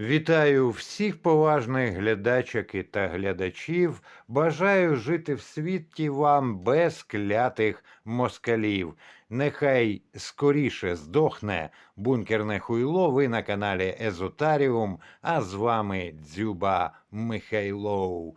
Вітаю всіх поважних глядачок та глядачів. Бажаю жити в світі вам без клятих москалів. Нехай скоріше здохне бункерне хуйло. Ви на каналі Езотаріум, а з вами Дзюба Михайлов.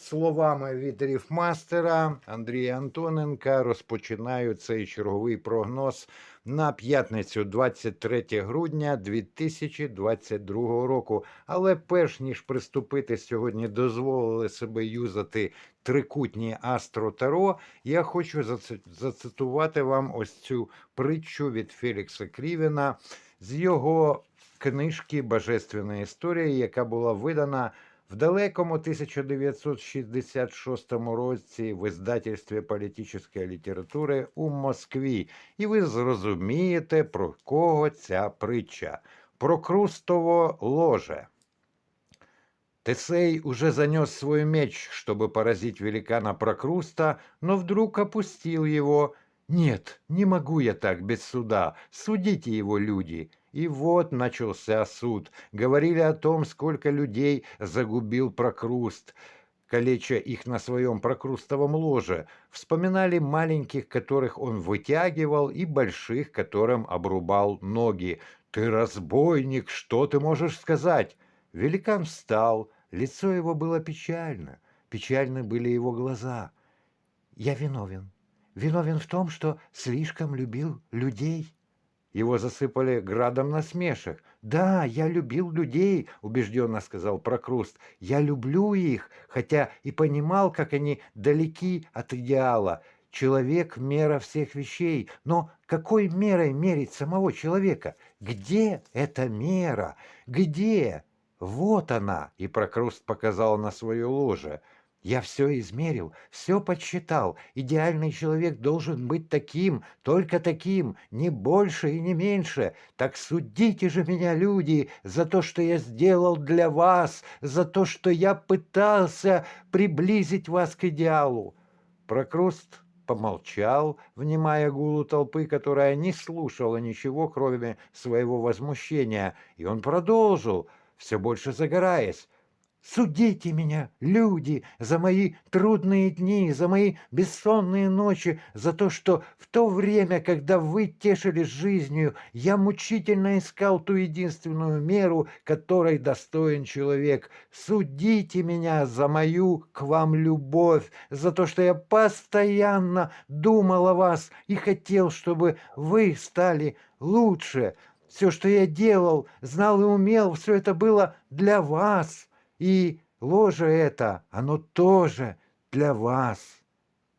словами від ріфмастера Андрія Антоненка розпочинаю цей черговий прогноз на п'ятницю 23 грудня 2022 року. Але перш ніж приступити сьогодні, дозволили себе юзати трикутні Астро Таро, я хочу зацитувати вам ось цю притчу від Фелікса Крівіна з його книжки Божественна історія, яка була видана в далекому 1966 році в издательстві політичної літератури у Москві, і ви зрозумієте, про кого ця притча. Про Крустово ложе. Тесей уже занес свой меч, чтобы поразить великана Прокруста, но вдруг опустил его. «Нет, не могу я так без суда. Судите его, люди». И вот начался суд. Говорили о том, сколько людей загубил Прокруст, калеча их на своем прокрустовом ложе. Вспоминали маленьких, которых он вытягивал, и больших, которым обрубал ноги. «Ты разбойник, что ты можешь сказать?» Великан встал, лицо его было печально, печальны были его глаза. «Я виновен. Виновен в том, что слишком любил людей». Его засыпали градом насмешек. «Да, я любил людей», — убежденно сказал Прокруст. «Я люблю их, хотя и понимал, как они далеки от идеала. Человек — мера всех вещей. Но какой мерой мерить самого человека? Где эта мера? Где?» Вот она, и Прокруст показал на свое ложе. Я все измерил, все подсчитал. Идеальный человек должен быть таким, только таким, не больше и не меньше. Так судите же меня, люди, за то, что я сделал для вас, за то, что я пытался приблизить вас к идеалу. Прокруст помолчал, внимая гулу толпы, которая не слушала ничего, кроме своего возмущения, и он продолжил — все больше загораясь. Судите меня, люди, за мои трудные дни, за мои бессонные ночи, за то, что в то время, когда вы тешились жизнью, я мучительно искал ту единственную меру, которой достоин человек. Судите меня за мою к вам любовь, за то, что я постоянно думал о вас и хотел, чтобы вы стали лучше. Все, что я делал, знал и умел, все это было для вас. И ложе это, оно тоже для вас.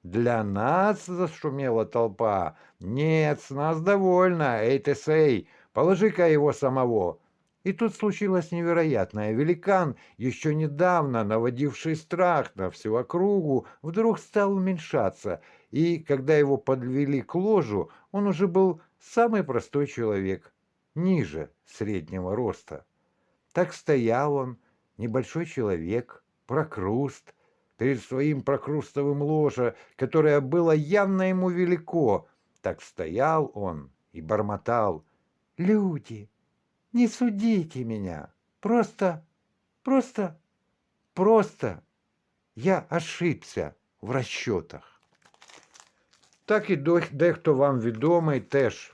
Для нас зашумела толпа. Нет, с нас довольно. Эй, Тесей, положи-ка его самого. И тут случилось невероятное. Великан, еще недавно наводивший страх на всю округу, вдруг стал уменьшаться. И когда его подвели к ложу, он уже был самый простой человек, ниже среднего роста. Так стоял он, небольшой человек, прокруст, перед своим прокрустовым ложе, которое было явно ему велико. Так стоял он и бормотал. «Люди, не судите меня. Просто, просто, просто я ошибся в расчетах». Так і дехто вам відомий теж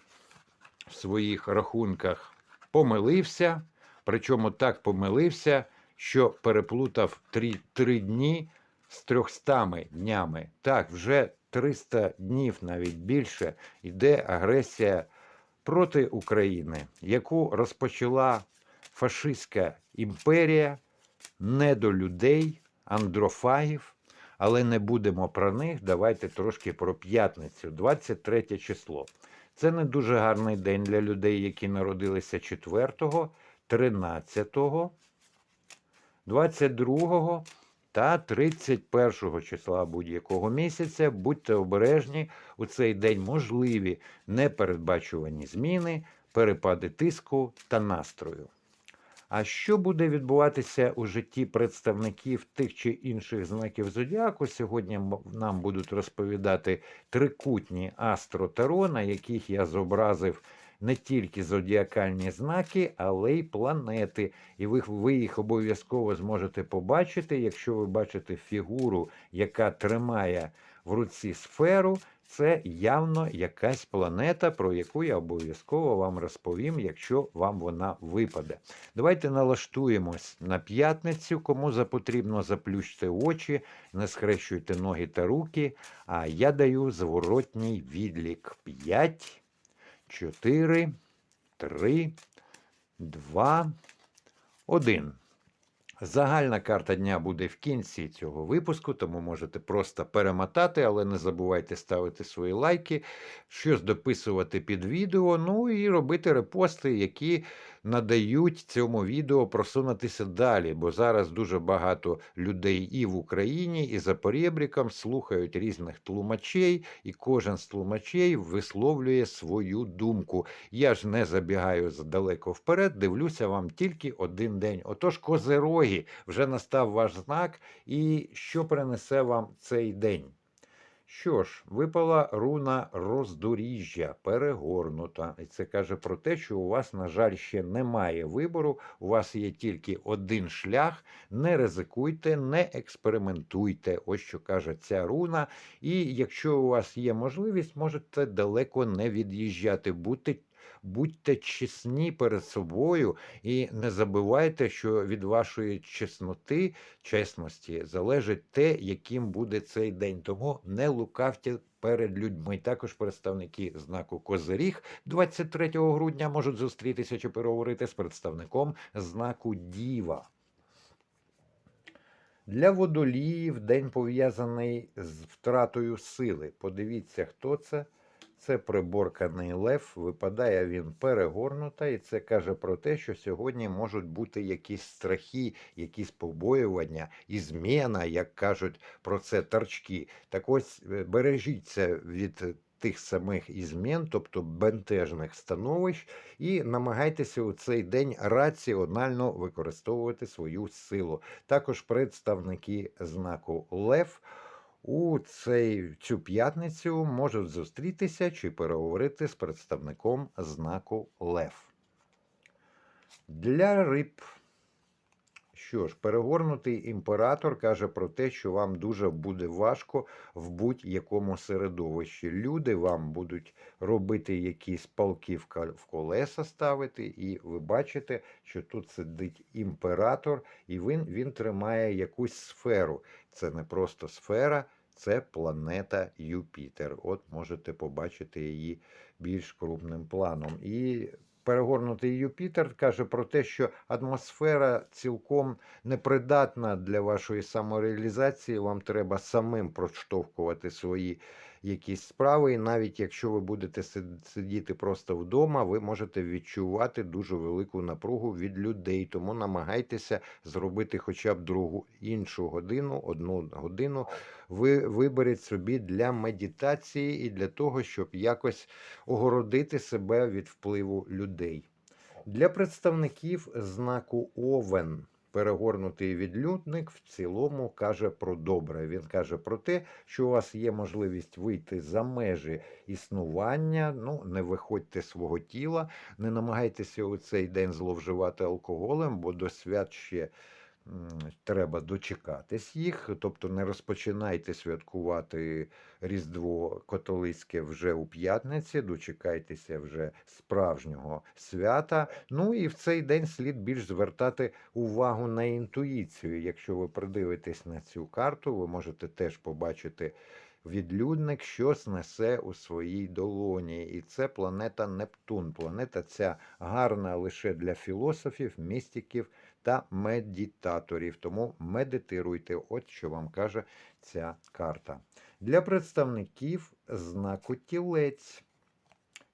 в своїх рахунках помилився, причому так помилився, що переплутав три, три дні з 300 днями. Так, вже 300 днів, навіть більше, йде агресія проти України, яку розпочала фашистська імперія не до людей, андрофагів. Але не будемо про них. Давайте трошки про п'ятницю, 23 число. Це не дуже гарний день для людей, які народилися 4, 13 22 та 31 числа будь-якого місяця. Будьте обережні у цей день можливі непередбачувані зміни, перепади тиску та настрою. А що буде відбуватися у житті представників тих чи інших знаків зодіаку? Сьогодні нам будуть розповідати трикутні астро-таро, на яких я зобразив не тільки зодіакальні знаки, але й планети. І ви, ви їх обов'язково зможете побачити, якщо ви бачите фігуру, яка тримає в руці сферу. Це явно якась планета, про яку я обов'язково вам розповім, якщо вам вона випаде. Давайте налаштуємось на п'ятницю. Кому за потрібно, заплющте очі, не схрещуйте ноги та руки. А я даю зворотній відлік: 5, 4, 3, 2, 1. Загальна карта дня буде в кінці цього випуску, тому можете просто перемотати, але не забувайте ставити свої лайки, щось дописувати під відео, ну і робити репости, які надають цьому відео просунутися далі. Бо зараз дуже багато людей і в Україні, і за порєбріком слухають різних тлумачей, і кожен з тлумачей висловлює свою думку. Я ж не забігаю далеко вперед, дивлюся вам тільки один день. Отож, козероги, вже настав ваш знак, і що принесе вам цей день? Що ж, випала руна роздоріжжя, перегорнута. І це каже про те, що у вас, на жаль, ще немає вибору, у вас є тільки один шлях. Не ризикуйте, не експериментуйте. Ось що каже ця руна. І якщо у вас є можливість, можете далеко не від'їжджати. Будьте Будьте чесні перед собою і не забувайте, що від вашої чесноти, чесності залежить те, яким буде цей день. Тому не лукавте перед людьми. Також представники знаку Козиріг 23 грудня можуть зустрітися чи переговорити з представником знаку Діва. Для водоліїв день пов'язаний з втратою сили. Подивіться, хто це. Це приборканий лев, випадає він перегорнута, і це каже про те, що сьогодні можуть бути якісь страхи, якісь побоювання, і зміна, як кажуть про це торчки. Так ось е, бережіться від тих самих ізмін, тобто бентежних становищ, і намагайтеся у цей день раціонально використовувати свою силу. Також представники знаку Лев у цей, цю п'ятницю можуть зустрітися чи переговорити з представником знаку Лев. Для риб. Що ж, перегорнутий імператор каже про те, що вам дуже буде важко в будь-якому середовищі. Люди вам будуть робити якісь палки в колеса ставити, і ви бачите, що тут сидить імператор, і він, він тримає якусь сферу. Це не просто сфера, це планета Юпітер. От можете побачити її більш крупним планом. І перегорнутий Юпітер каже про те, що атмосфера цілком непридатна для вашої самореалізації. Вам треба самим проштовхувати свої якісь справи. І навіть якщо ви будете сидіти просто вдома, ви можете відчувати дуже велику напругу від людей. Тому намагайтеся зробити хоча б другу іншу годину, одну годину. Ви виберіть собі для медитації і для того, щоб якось огородити себе від впливу людей. Для представників знаку Овен перегорнутий відлюдник в цілому каже про добре. Він каже про те, що у вас є можливість вийти за межі існування. Ну, не виходьте свого тіла, не намагайтеся у цей день зловживати алкоголем, бо до свят ще треба дочекатись їх. Тобто не розпочинайте святкувати Різдво католицьке вже у п'ятниці, дочекайтеся вже справжнього свята. Ну і в цей день слід більш звертати увагу на інтуїцію. Якщо ви придивитесь на цю карту, ви можете теж побачити відлюдник, що снесе у своїй долоні. І це планета Нептун. Планета ця гарна лише для філософів, містиків та медитаторів. Тому медитируйте, от що вам каже ця карта. Для представників знаку тілець.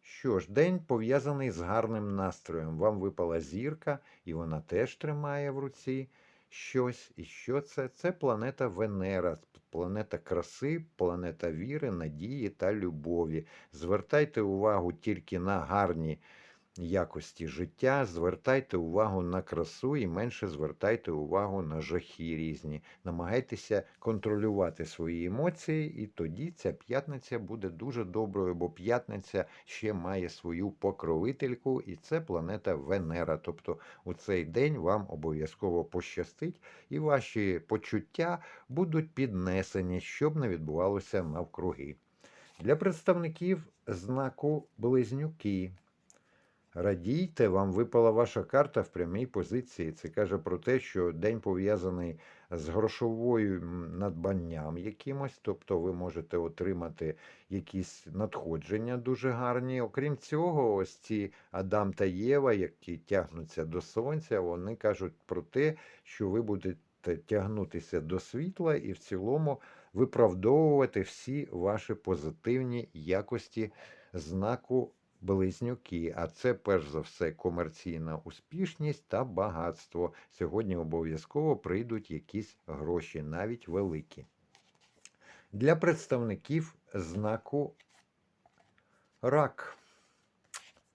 Що ж, день пов'язаний з гарним настроєм. Вам випала зірка, і вона теж тримає в руці щось. І що це? Це планета Венера, планета краси, планета віри, надії та любові. Звертайте увагу тільки на гарні якості життя, звертайте увагу на красу і менше звертайте увагу на жахи різні. Намагайтеся контролювати свої емоції, і тоді ця п'ятниця буде дуже доброю, бо п'ятниця ще має свою покровительку, і це планета Венера. Тобто у цей день вам обов'язково пощастить, і ваші почуття будуть піднесені, щоб не відбувалося навкруги. Для представників знаку Близнюки. Радійте, вам випала ваша карта в прямій позиції. Це каже про те, що день пов'язаний з грошовою надбанням якимось, тобто ви можете отримати якісь надходження дуже гарні. Окрім цього, ось ці Адам та Єва, які тягнуться до сонця, вони кажуть про те, що ви будете тягнутися до світла і в цілому виправдовувати всі ваші позитивні якості знаку близнюки, а це перш за все комерційна успішність та багатство. Сьогодні обов'язково прийдуть якісь гроші, навіть великі. Для представників знаку рак.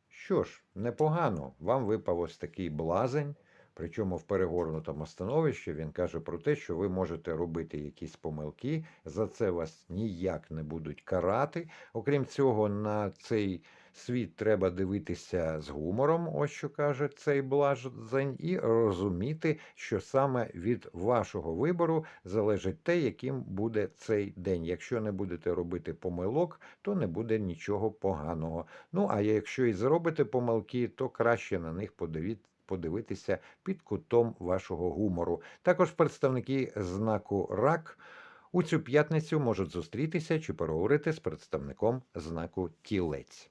Що ж, непогано, вам випав ось такий блазень. Причому в перегорнутому становищі він каже про те, що ви можете робити якісь помилки, за це вас ніяк не будуть карати. Окрім цього, на цей світ треба дивитися з гумором, ось що каже цей блажень, і розуміти, що саме від вашого вибору залежить те, яким буде цей день. Якщо не будете робити помилок, то не буде нічого поганого. Ну а якщо і зробите помилки, то краще на них подивіться подивитися під кутом вашого гумору. Також представники знаку рак у цю п'ятницю можуть зустрітися чи переговорити з представником знаку тілець.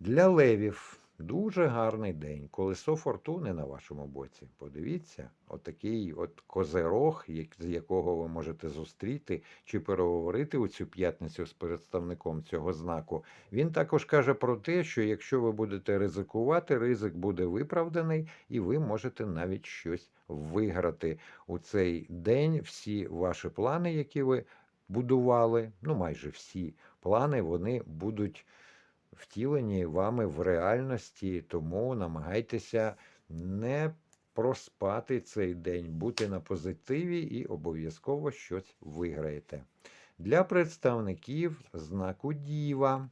Для левів дуже гарний день. Колесо фортуни на вашому боці. Подивіться, отакий от козерог, як- з якого ви можете зустріти чи переговорити у цю п'ятницю з представником цього знаку. Він також каже про те, що якщо ви будете ризикувати, ризик буде виправданий, і ви можете навіть щось виграти у цей день. Всі ваші плани, які ви будували, ну майже всі плани, вони будуть втілені вами в реальності, тому намагайтеся не проспати цей день, бути на позитиві і обов'язково щось виграєте. Для представників знаку Діва.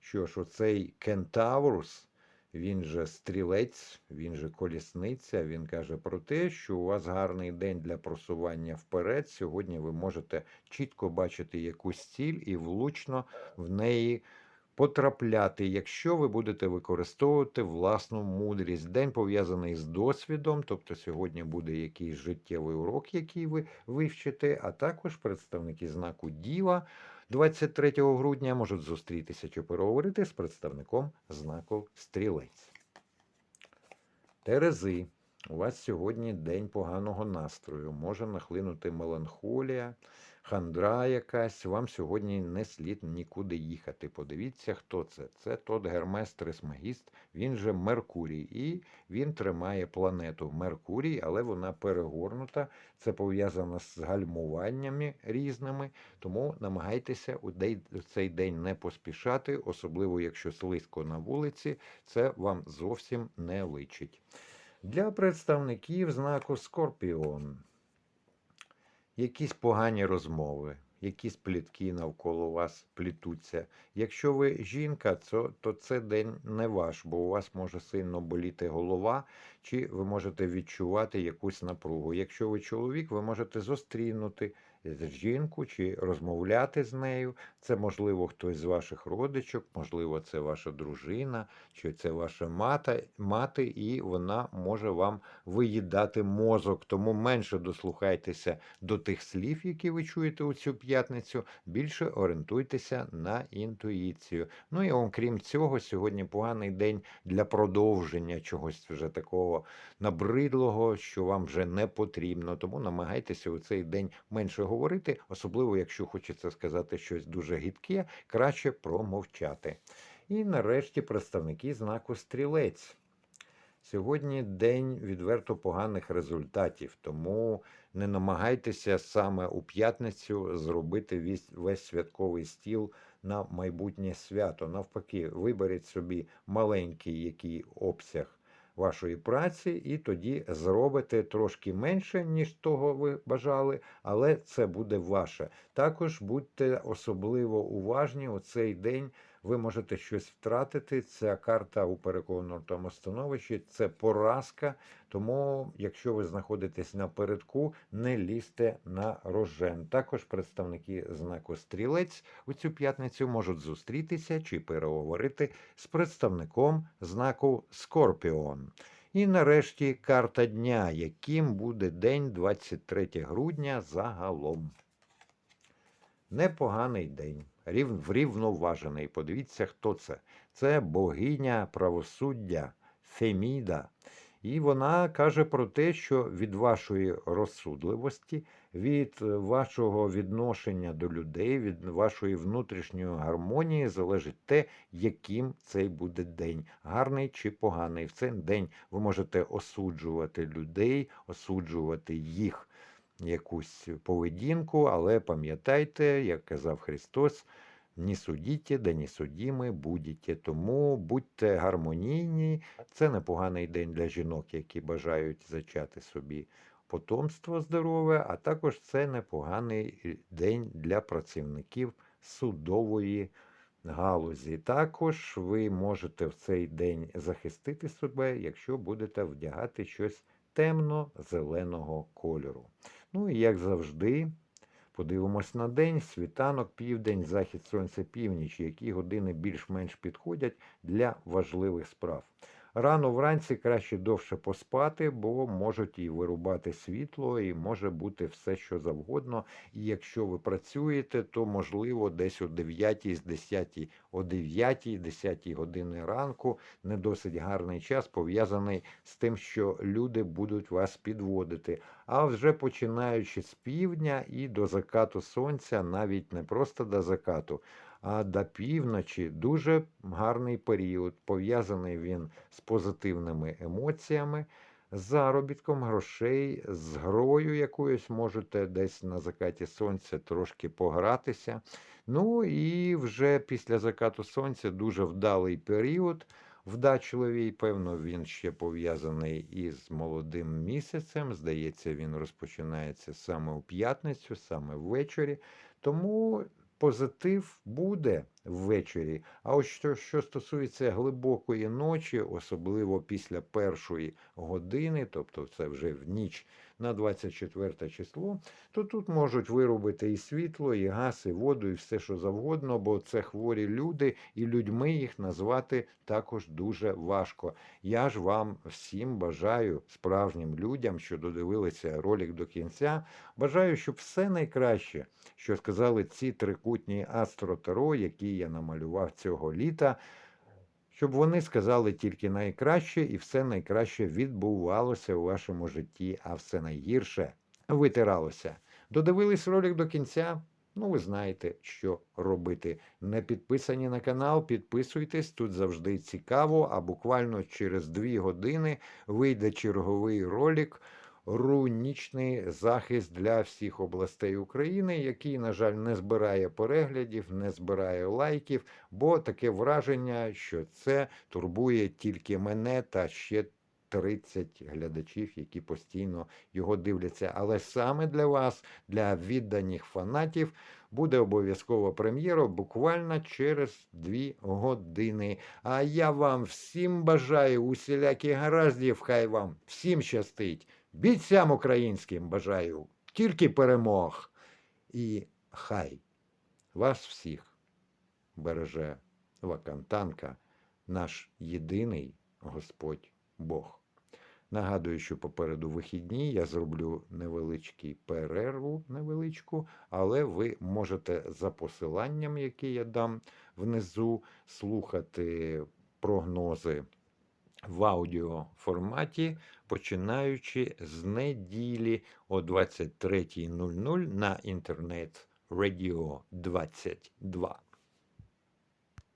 Що ж, оцей кентаврус, він же стрілець, він же колісниця, він каже про те, що у вас гарний день для просування вперед. Сьогодні ви можете чітко бачити якусь ціль і влучно в неї потрапляти, якщо ви будете використовувати власну мудрість. День пов'язаний з досвідом, тобто сьогодні буде якийсь життєвий урок, який ви вивчите, а також представники знаку Діва 23 грудня можуть зустрітися чи переговорити з представником знаку Стрілець. Терези. У вас сьогодні день поганого настрою, може нахлинути меланхолія, хандра якась. Вам сьогодні не слід нікуди їхати. Подивіться, хто це. Це тот Гермес Трисмагіст, він же Меркурій. І він тримає планету Меркурій, але вона перегорнута. Це пов'язано з гальмуваннями різними. Тому намагайтеся у цей день не поспішати, особливо якщо слизько на вулиці, це вам зовсім не личить. Для представників знаку Скорпіон якісь погані розмови, якісь плітки навколо вас плітуться. Якщо ви жінка, то, це день не ваш, бо у вас може сильно боліти голова, чи ви можете відчувати якусь напругу. Якщо ви чоловік, ви можете зустрінути жінку чи розмовляти з нею. Це можливо хтось з ваших родичок, можливо, це ваша дружина, чи це ваша мати, мати, і вона може вам виїдати мозок. Тому менше дослухайтеся до тих слів, які ви чуєте у цю п'ятницю. Більше орієнтуйтеся на інтуїцію. Ну і окрім цього, сьогодні поганий день для продовження чогось вже такого набридлого, що вам вже не потрібно. Тому намагайтеся у цей день менше говорити, особливо якщо хочеться сказати щось дуже гідке, краще промовчати. І нарешті представники знаку стрілець. Сьогодні день відверто поганих результатів, тому не намагайтеся саме у п'ятницю зробити весь святковий стіл на майбутнє свято. Навпаки, виберіть собі маленький який обсяг вашої праці, і тоді зробите трошки менше, ніж того ви бажали, але це буде ваше. Також будьте особливо уважні у цей день. Ви можете щось втратити. Ця карта у переконаному становищі це поразка. Тому, якщо ви знаходитесь напередку, не лізьте на рожен. Також представники знаку стрілець у цю п'ятницю можуть зустрітися чи переговорити з представником знаку Скорпіон. І нарешті карта дня, яким буде день 23 грудня загалом. Непоганий день, рів, врівноважений. Подивіться, хто це. Це богиня правосуддя Феміда. І вона каже про те, що від вашої розсудливості, від вашого відношення до людей, від вашої внутрішньої гармонії залежить те, яким цей буде день, гарний чи поганий. В цей день ви можете осуджувати людей, осуджувати їх якусь поведінку, але пам'ятайте, як казав Христос, не судіть, да не судіми будете. Тому будьте гармонійні. Це непоганий день для жінок, які бажають зачати собі потомство здорове, а також це непоганий день для працівників судової галузі. Також ви можете в цей день захистити себе, якщо будете вдягати щось темно-зеленого кольору. Ну і як завжди, подивимось на день, світанок, південь, захід сонця, північ, які години більш-менш підходять для важливих справ. Рано вранці краще довше поспати, бо можуть і вирубати світло, і може бути все, що завгодно. І якщо ви працюєте, то можливо десь о 9, з 10, о 9, 10 години ранку не досить гарний час, пов'язаний з тим, що люди будуть вас підводити. А вже починаючи з півдня і до закату сонця, навіть не просто до закату а до півночі дуже гарний період. Пов'язаний він з позитивними емоціями, з заробітком грошей, з грою якоюсь можете десь на закаті сонця трошки погратися. Ну і вже після закату сонця дуже вдалий період. Вдачливий, певно, він ще пов'язаний із молодим місяцем. Здається, він розпочинається саме у п'ятницю, саме ввечері. Тому позитив буде ввечері. А ось що, що стосується глибокої ночі, особливо після першої години, тобто це вже в ніч на 24 число, то тут можуть виробити і світло, і газ, і воду, і все, що завгодно, бо це хворі люди, і людьми їх назвати також дуже важко. Я ж вам всім бажаю справжнім людям, що додивилися ролик до кінця. Бажаю, щоб все найкраще, що сказали ці трикутні астротеро, які я намалював цього літа щоб вони сказали тільки найкраще, і все найкраще відбувалося у вашому житті, а все найгірше витиралося. Додивились ролик до кінця? Ну, ви знаєте, що робити. Не підписані на канал, підписуйтесь, тут завжди цікаво, а буквально через дві години вийде черговий ролик рунічний захист для всіх областей України, який, на жаль, не збирає переглядів, не збирає лайків, бо таке враження, що це турбує тільки мене та ще 30 глядачів, які постійно його дивляться. Але саме для вас, для відданих фанатів, буде обов'язково прем'єра буквально через дві години. А я вам всім бажаю усіляких гараздів, хай вам всім щастить. Бійцям українським бажаю тільки перемог. І хай вас всіх береже Вакантанка, наш єдиний Господь Бог. Нагадую, що попереду вихідні я зроблю невеличкий перерву, невеличку, але ви можете за посиланням, яке я дам внизу, слухати прогнози в аудіоформаті, починаючи з неділі о 23.00 на інтернет Радіо 22.